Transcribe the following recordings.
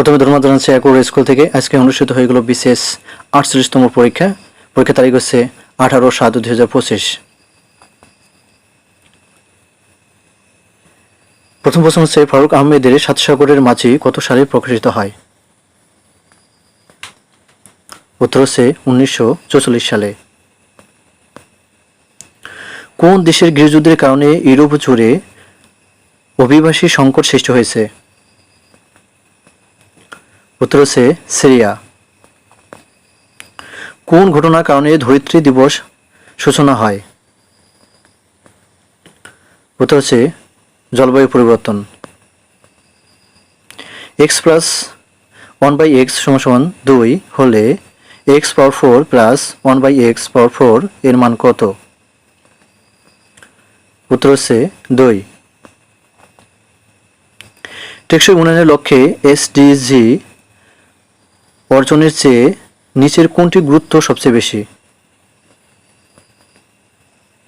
প্রথমে ধন্যবাদ জানাচ্ছি একুর স্কুল থেকে। আজকে অনুষ্ঠিত হয়ে গেল বিশেষ আটচল্লিশতম পরীক্ষা। পরীক্ষা তারিখ হচ্ছে আঠারো সাত দুই হাজার পঁচিশ। প্রথম প্রশ্ন হচ্ছে, ফারুক আহমেদের সাতসাগরের মাঝি কত সালে প্রকাশিত হয়? উত্তর হচ্ছে উনিশশো সালে। কোন দেশের গৃহযুদ্ধের কারণে ইউরোপ জুড়ে অভিবাসী সংকট সৃষ্টি হয়েছে? উত্তর হচ্ছে সিরিয়া। কোন ঘটনার কারণে ধরিত্রী দিবস সূচনা হয়? উত্তর হচ্ছে জলবায়ু পরিবর্তন। X plus one by x সমান দুই হলে x power four plus one by x power four এর মান কত? উত্তর হচ্ছে দুই। টেকসই উন্নয়নের লক্ষ্যে এসডিজি অর্জনের চেয়ে নিচের কোনটি গুরুত্ব সবচেয়ে বেশি?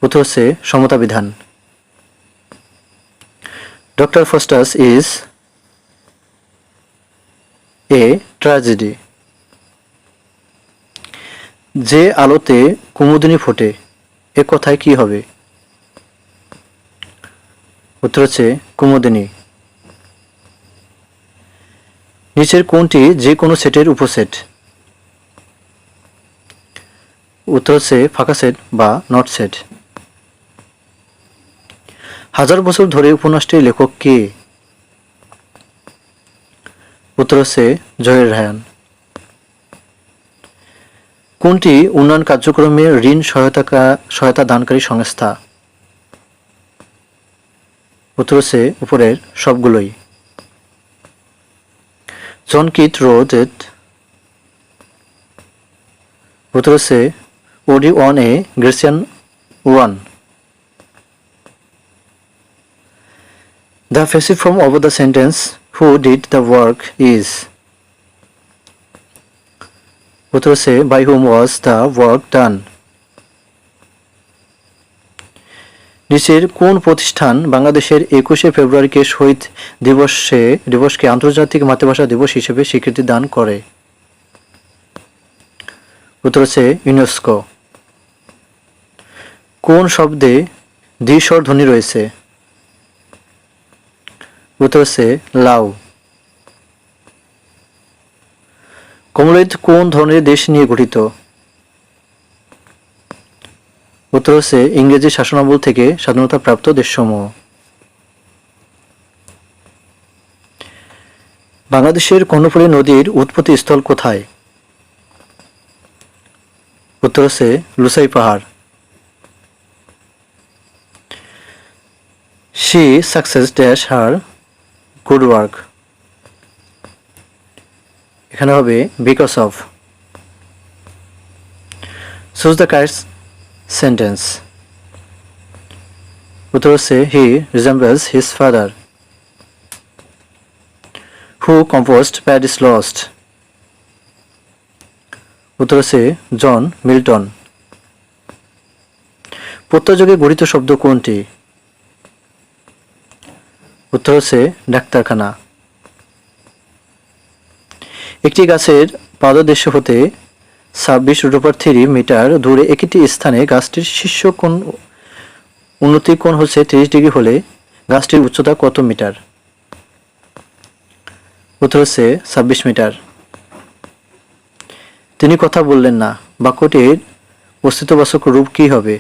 উত্তর হচ্ছে সমতা বিধান doctor Faustus is a tragedy. যে আলোতে কুমুদিনী ফোটে, এ কথায় কি হবে? উত্তর হচ্ছে কুমুদিনী। নিচের কোনটি যে কোনো সেটের উপসেট উত্তর হচ্ছে ফাঁকা সেট বা নট সেট। হাজার বছর ধরে উপন্যাসটির লেখক কে? উত্তর হচ্ছে জয়ের রায়ান কোনটি উন্নয়ন কার্যক্রমে ঋণ সহায়তা সহায়তা দানকারী সংস্থা? উত্তর হচ্ছে উপরের সবগুলোই। রোড এট উত্তর হচ্ছে ode on a Grecian The passive form of the sentence who did the work is উত্তর by whom was the work done নিচের কোন প্রতিষ্ঠান বাংলাদেশের একুশে ফেব্রুয়ারিকে শহীদ দিবসে, দিবসকে আন্তর্জাতিক মাতৃভাষা দিবস হিসেবে স্বীকৃতি দান করে? উত্তর হচ্ছে ইউনেস্কো। কোন শব্দে দ্বিস্বর ধ্বনি রয়েছে? উত্তর হচ্ছে লাউ। কমলহিত কোন ধরনের দেশ নিয়ে গঠিত? উত্তর হচ্ছে ইংরেজি শাসনামল থেকে স্বাধীনতা প্রাপ্ত দেশসমূহ। বাংলাদেশের কর্ণফুলী নদীর উৎপত্তি স্থল কোথায়? উত্তর হচ্ছে লুসাই পাহাড়। She success dash her good work. এখানে হবে because of. Choose the correct sentence উত্তর হচ্ছে he resembles his father who composed Paradise Lost উত্তর হচ্ছে জন মিল্টন প্রত্যযোগে গঠিত শব্দ কোনটি উত্তর হচ্ছে ডাক্তারখানা একটি গাছের পাদদেশ হতে ছাব্বিশ রুটোপার থ্রি মিটার দূরে একটি স্থানে গাছটির শীর্ষ কোণ উন্নতি কোণ হচ্ছে তিরিশ ডিগ্রি হলে গাছটির উচ্চতা কত মিটার? উত্তর হচ্ছে ছাব্বিশ মিটার। তিনি কথা বললেন না, বাক্যটির অস্তিত্ববাচক রূপ কি হবে?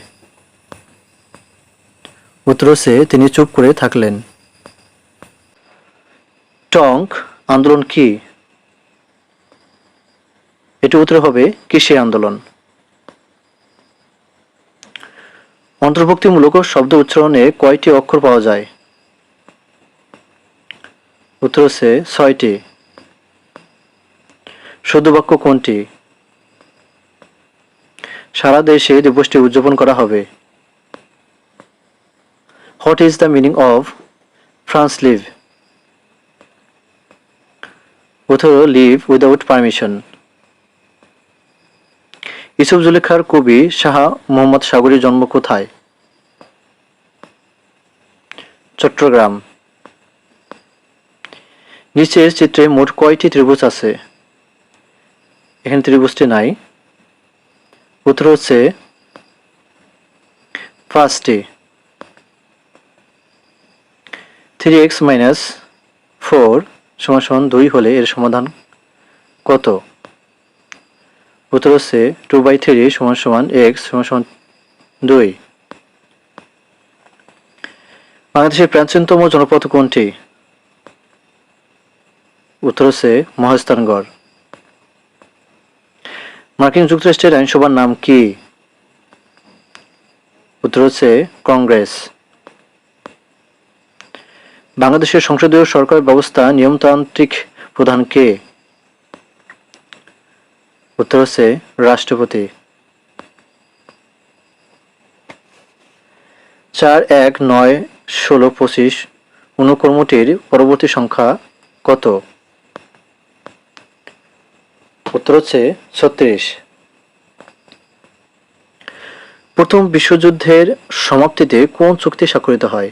উত্তর হচ্ছে তিনি চুপ করে থাকলেন। টঙ্ক আন্দোলন কি? এটি উত্তর হবে কৃষি আন্দোলন। অন্তর্ভুক্তিমূলক শব্দ উচ্চারণে কয়টি অক্ষর পাওয়া যায়? উত্তর হচ্ছে ছয়টি। শুদ্ধ বাক্য কোনটি? সারা দেশে দিবসটি উদযাপন করা হবে। What is the meaning of French leave? উত্তর লিভ উইদাউট পারমিশন। ইসুফ জুলেখার কবি শাহ মোহাম্মদ সাগরের জন্ম কোথায়? চট্টগ্রাম। নিচের চিত্রে মোট কয়টি ত্রিভুজ আছে? এখানে ত্রিভুজটি নাই। উত্তর হচ্ছে পাঁচটি। থ্রি এক্স মাইনাস ফোর সমান সমান দুই হলে এর সমাধান কত? উত্তর হচ্ছে টু বাই থ্রি সমান সমান এক্স সমান সমান দুই। বাংলাদেশের প্রাচীনতম জনপথ কোনটি? উত্তর হচ্ছে মহাস্থানগড় মার্কিন যুক্তরাষ্ট্রের আইনসভার নাম কি? উত্তর হচ্ছে কংগ্রেস। বাংলাদেশের সংসদীয় সরকার ব্যবস্থা নিয়মতান্ত্রিক প্রধান কে? উত্তর হচ্ছে রাষ্ট্রপতি। চার, এক, নয়, ষোলো, পঁচিশ অনুকর্মটির পরবর্তী সংখ্যা কত? উত্তর হচ্ছে ছত্রিশ। প্রথম বিশ্বযুদ্ধের সমাপ্তিতে কোন চুক্তি স্বাক্ষরিত হয়?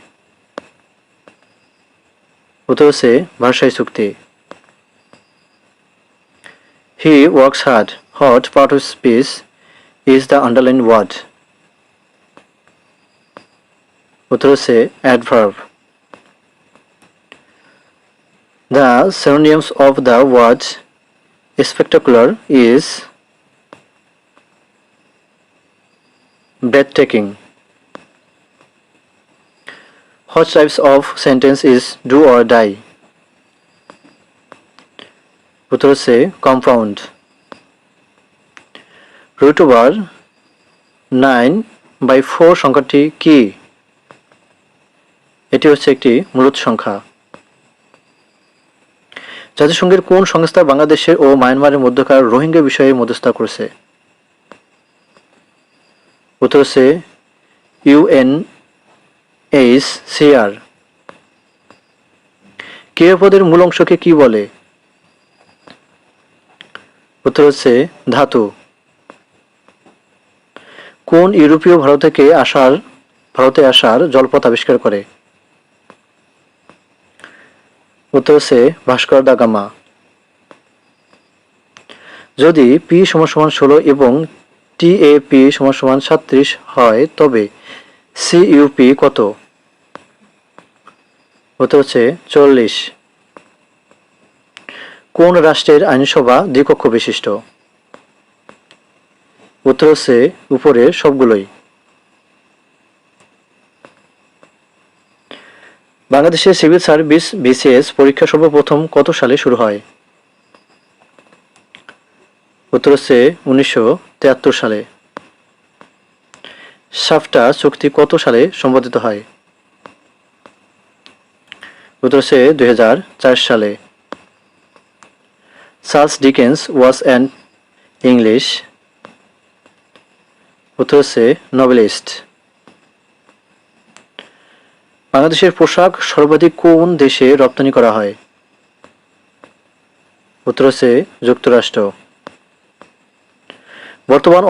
উত্তর হচ্ছে ভার্সাই চুক্তি। He works hard What part of speech is the underline word উত্তর হচ্ছে adverb the synonyms of the word spectacular is breathtaking. What types of sentence is do or die? উত্তর হচ্ছে compound Root over nine by four সংখ্যাটি কি? এটি হচ্ছে একটি মূলত সংখ্যা। জাতিসংঘের কোন সংস্থা বাংলাদেশের ও মায়ানমারের মধ্যকার রোহিঙ্গা বিষয়ে মধ্যস্থতা করেছে? উত্তর হচ্ছে ইউএন এইচ সিআর ক্রিয়াপদের মূল অংশকে কি বলে? উত্তর হচ্ছে ধাতু। কোন ইউরোপীয় ভারত থেকে আসার, ভারতে আসার জলপথ আবিষ্কার করে? উত্তর হচ্ছে ভাস্কর দা গামা। যদি পি সমান সমান ষোলো এবং টি এ পি সমান সমান সাত্রিশ হয়, তবে সি ইউপি কত? উত্তর হচ্ছে চল্লিশ। কোন রাষ্ট্রের আইনসভা দ্বিকক্ষ বিশিষ্ট? উত্তর হচ্ছে উপরে সবগুলোই। বাংলাদেশের সিভিল সার্ভিস বিসিএস পরীক্ষা সর্বপ্রথম কত সালে শুরু হয়? উত্তর হচ্ছে উনিশশো সালে। সাফটা চুক্তি কত সালে সম্পাদিত হয়? উত্তর হচ্ছে দুই সালে। Charles Dickens was and English উত্তর হচ্ছে নোবেলিস্ট। বাংলাদেশের পোশাক সর্বাধিক কোন দেশে রপ্তানি করা হয়? উত্তর হচ্ছে যুক্তরাষ্ট্র। বর্তমান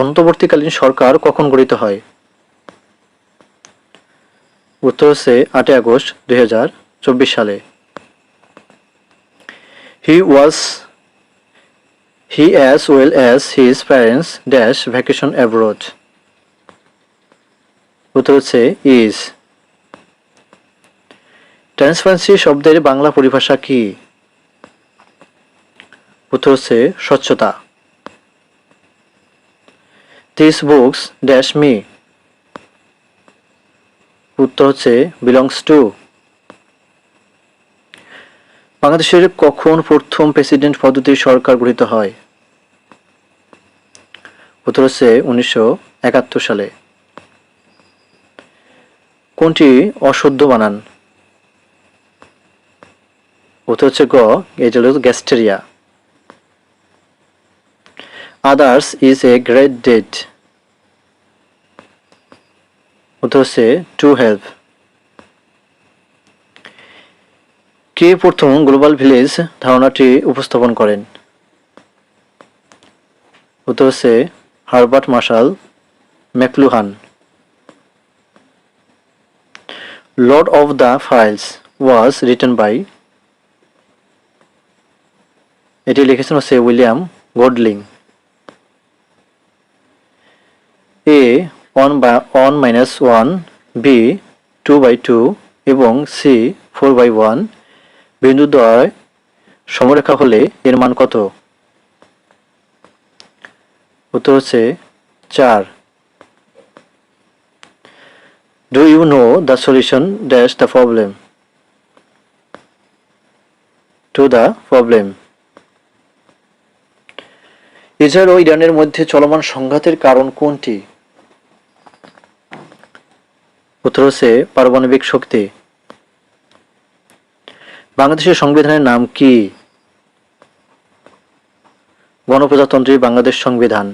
অন্তর্বর্তীকালীন সরকার কখন গঠিত হয়? উত্তর হচ্ছে আটই আগস্ট দুই হাজার চব্বিশ সালে। He was he as well as his parents dash vacation abroad উত্তর হচ্ছে ইজ ট্রান্সপারেন্সি শব্দের বাংলা পরিভাষা কি? উত্তর হচ্ছে স্বচ্ছতা. দিস বুকস ড্যাশ মি উত্তর হচ্ছে বিলংস টু বাংলাদেশের কখন প্রথম প্রেসিডেন্ট পদ্ধতির সরকার গঠিত হয়? উত্তর হচ্ছে উনিশশো সালে। কোনটি অশুদ্ধ বানান? উত্তর হচ্ছে গ এটা হলো গ্যাস্টেরিয়া। Others is a great date উত্তর হচ্ছে টু হেল্প কে প্রথম গ্লোবাল ভিলেজ ধারণাটি উপস্থাপন করেন? উত্তর হচ্ছে Herbert Marshall McLuhan. Lord of the Flies was written by এটি লিখেছেন হচ্ছে উইলিয়াম গোডলিং। এ ওয়ান বা, one minus one, B, two by two এবং সি, ফোর বাই ওয়ান। বিন্দুদ্বয় সমরেখা হলে এর মান কত? উত্তর হচ্ছে চার। Do you know the solution dash the problem to the problem Israel ও ইরানের মধ্যে চলমান সংঘাতের কারণ কোনটি? উত্তর হচ্ছে পারমাণবিক শক্তি। বাংলাদেশের সংবিধানের নাম কি? গণপ্রজাতন্ত্রী বাংলাদেশ সংবিধান।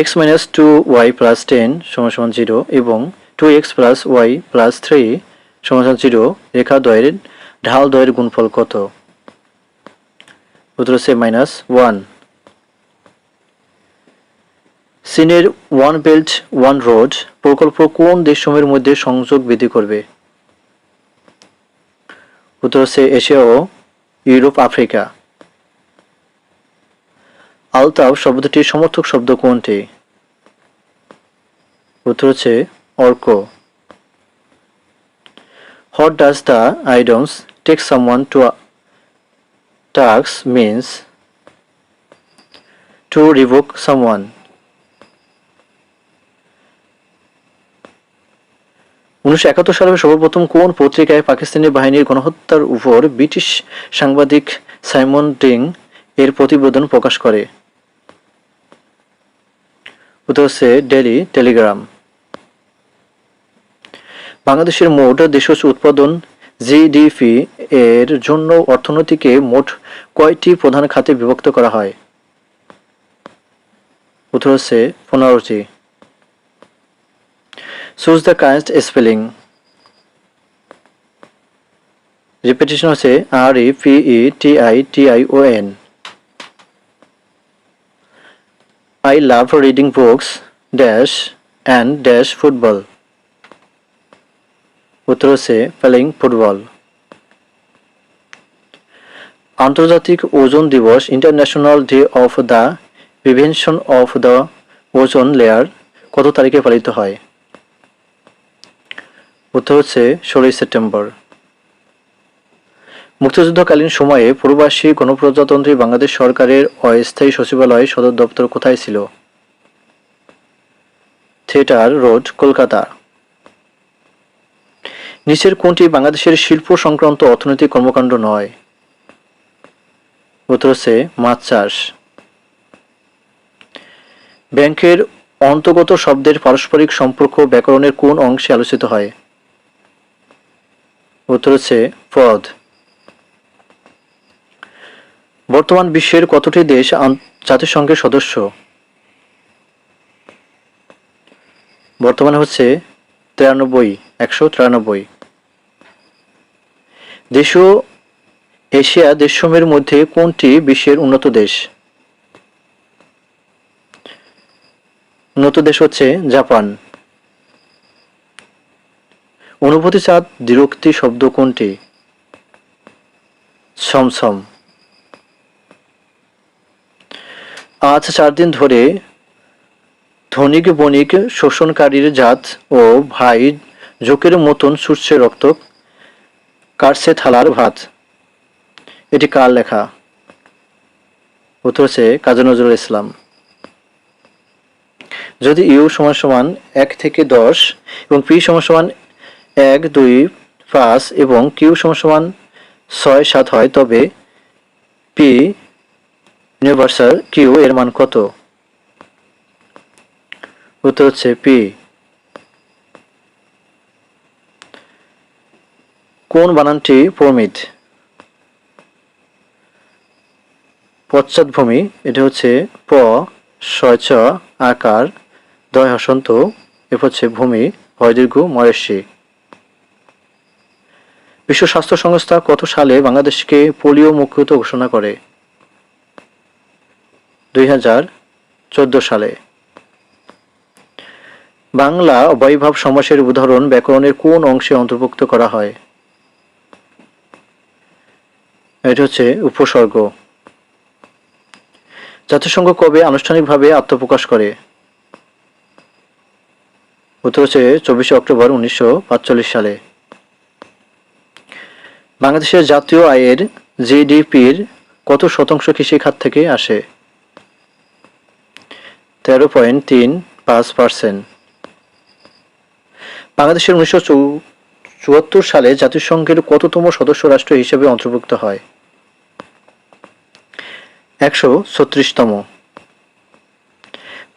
X minus two y plus ten সমান সমান জিরো এবং two x plus y plus three সমান সমান রেখা দ্বয়ের ঢাল দ্বয়ের গুণফল কত? উত্তর হচ্ছে মাইনাস ওয়ান চীনের ওয়ান বেল্ট ওয়ান রোড প্রকল্প কোন দেশসমূহের মধ্যে সংযোগ বৃদ্ধি করবে? উত্তর হচ্ছে এশিয়া ও ইউরোপ, আফ্রিকা। আলতাফ শব্দটির সমর্থক শব্দ কোনটি? উত্তর হচ্ছে Arka. What does the idioms take someone to task means to revoke someone উনিশশো একাত্তর সালে সর্বপ্রথম কোন পত্রিকায় পাকিস্তানি বাহিনীর গণহত্যার উপর ব্রিটিশ সাংবাদিক সাইমন ডিং এর প্রতিবেদন প্রকাশ করে? উত্তর হচ্ছে ডেলি টেলিগ্রাম বাংলাদেশের মোট দেশজ উৎপাদন জিডিপি এর জন্য অর্থনীতিকে মোট কয়টি প্রধান খাতে বিভক্ত করা হয়? উত্তর হচ্ছে পনেরোটি। Choose the correct spelling repetition হচ্ছে R E P E T I T I O N I love reading books, dash, and dash football. উত্তর হচ্ছে প্লেইং ফুটবল। আন্তর্জাতিক ওজন দিবস international day of the prevention of the ozone layer কত তারিখে পালিত হয়? উত্তর হচ্ছে ষোলোই সেপ্টেম্বর। মুক্তিযুদ্ধকালীন সময়ে প্রবাসী গণপ্রজাতন্ত্রী বাংলাদেশ সরকারের অস্থায়ী সচিবালয় সদর দপ্তর কোথায় ছিল? Theatre, road, Kolkata. নিচের কোনটি বাংলাদেশের শিল্প সংক্রান্ত অর্থনৈতিক কর্মকাণ্ড নয়? উত্তর হচ্ছে মাছ চাষ। ব্যাংকের অন্তর্গত শব্দের পারস্পরিক সম্পর্ক ব্যাকরণের কোন অংশে আলোচিত হয়? উত্তর হচ্ছে পদ। বর্তমান বিশ্বের কতটি দেশ জাতিসংঘের সদস্য? বর্তমানে হচ্ছে তিরানব্বই, একশো তিরানব্বই। দেশীয় এশিয়া দেশসমূহের মধ্যে কোনটি বিশ্বের উন্নত দেশ? উন্নত দেশ হচ্ছে জাপান। অনুভূতি চাঁদ দ্বিরুক্তি শব্দ কোনটি? সমসম আজ চার দিন ধরে ধনিক বণিক, শোষণকারীর জাত ও ভাই জোকের মতন ছুটছে রক্ত, কাটছে থালার ভাত। এটি কার লেখা? উত্তর হচ্ছে কাজী নজরুল ইসলাম। যদি ইউ সমান সমান এক থেকে দশ এবং পি সমান সমান এক, দুই, পাঁচ এবং কিউ সমান সমান ছয়, সাত হয়, তবে পি ইউনিভার্সাল কিউ এর মান কত? উত্তর হচ্ছে পি। কোন বানানটি প্রমিত? পশ্চাৎভূমি এটা হচ্ছে প ছয় ছ আকার, দয় হসন্ত এ হচ্ছে ভূমি হয় দীর্ঘ ময়সী বিশ্ব স্বাস্থ্য সংস্থা কত সালে বাংলাদেশকে পোলিও মুক্ত ঘোষণা করে? দুই হাজার চোদ্দ সালে। বাংলা বৈভাব সমাসের উদাহরণ ব্যাকরণের কোন অংশে অন্তর্ভুক্ত করা হয়? এটা হচ্ছে উপসর্গ। জাতিসংঘ কবে আনুষ্ঠানিকভাবে আত্মপ্রকাশ করে? উত্তর হচ্ছে চব্বিশে অক্টোবর উনিশশো সালে। বাংলাদেশের জাতীয় আয়ের জিডিপির কত শতাংশ কৃষিখাত থেকে আসে? তেরো পয়েন্ট তিন পাঁচ পার্সেন্ট বাংলাদেশের উনিশশো চুয়াত্তর সালে জাতিসংঘের কততম সদস্য রাষ্ট্র হিসেবে অন্তর্ভুক্ত হয়? একশো ছত্রিশতম।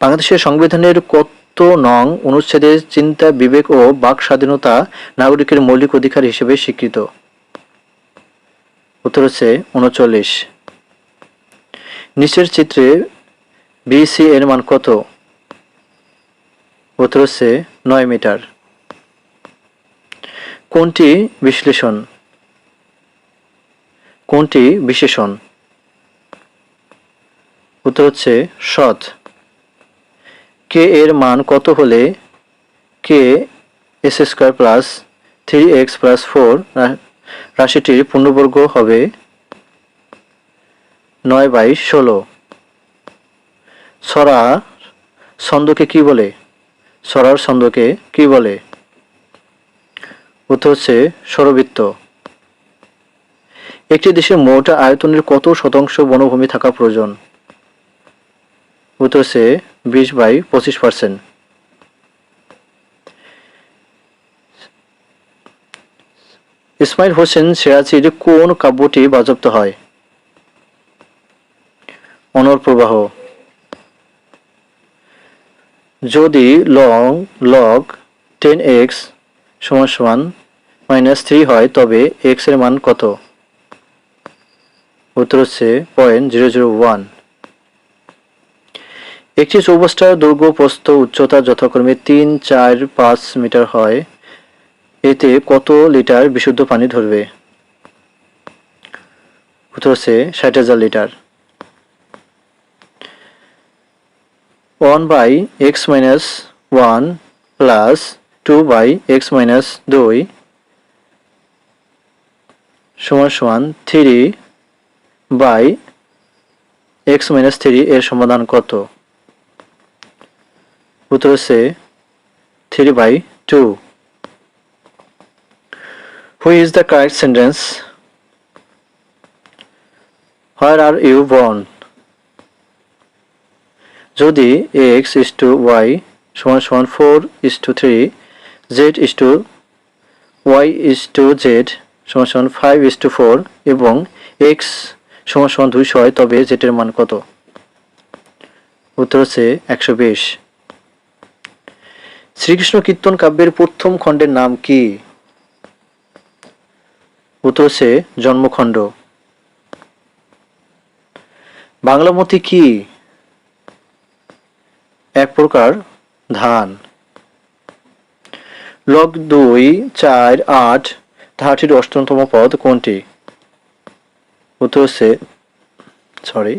বাংলাদেশের সংবিধানের কত নং অনুচ্ছেদে চিন্তা, বিবেক ও বাক স্বাধীনতা নাগরিকের মৌলিক অধিকার হিসেবে স্বীকৃত? উত্তর হচ্ছে উনচল্লিশ। নিচের চিত্রে বিসি এর মান কত? উত্তর হচ্ছে নয় মিটার। কোনটি বিশ্লেষণ? কোনটি বিশেষণ? উত্তর হচ্ছে সৎ। কে এর মান কত হলে k x square plus three x plus four রাশিটির পূর্ণবর্গ হবে নয় বাই ষোলো। সরা ছন্দকে কি বলে? সরার ছন্দকে কি বলে? উত্তর হচ্ছে সরবৃত্ত। একটি দেশের মোট আয়তনের কত শতাংশ বনভূমি থাকা প্রয়োজন? উত্তর হচ্ছে বিশ বাই পঁচিশ পার্সেন্ট। ইসমাইল হোসেন সিরাজির কোন কাব্যটি বাজপ্ত হয়? অনর প্রবাহ। যদি লং লগ টেন এক্স সমান সমান মাইনাস থ্রি হয়, তবে এক্সের মান কত? উত্তর হচ্ছে পয়েন্ট জিরো জিরো ওয়ান একটি চৌবাস্টার দৈর্ঘ্য প্রস্থ উচ্চতা যথাক্রমে তিন, চার, পাঁচ মিটার হয়। এতে কত লিটার বিশুদ্ধ পানি ধরবে? উত্তর হচ্ছে ষাট হাজার litre. One by x minus one plus two by x minus দুই সমান সমান three by x minus three এর সমাধান কত? উত্তর হচ্ছে three by two who is the correct sentence where are you born যদি এক্স ইস টু ওয়াই সমান সমান four is to three z is to y is to z সমান সমান ফাইভ ইস টু ফোর এবং x সমান সমান দুইশো হয়, তবে জেটের মান কত? উত্তর হচ্ছে একশো বিশ। শ্রীকৃষ্ণ কীর্তন কাব্যের প্রথম খণ্ডের নাম কি? উত্তর হচ্ছে জন্মখণ্ড। বাংলামতি কি? এক প্রকার ধান। লগ দুই চার আট ধারাটির অষ্টমতম পদ কোনটি? উত্তর হচ্ছে সরি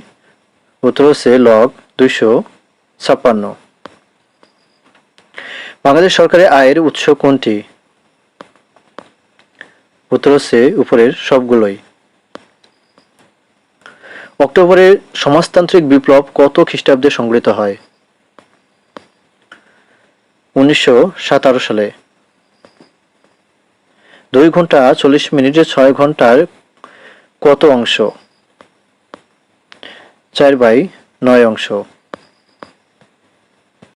উত্তর হচ্ছে লগ দুইশো ছাপ্পান্ন। বাংলাদেশ সরকারের আয়ের উৎস কোনটি? উত্তর হচ্ছে উপরের সবগুলোই। অক্টোবরের সমাজতান্ত্রিক বিপ্লব কত খ্রিস্টাব্দে সংগৃহীত হয়? উনিশশো সালে। দুই ঘণ্টা চল্লিশ মিনিটে ছয় ঘণ্টার কত অংশ? চার বাই নয় অংশ।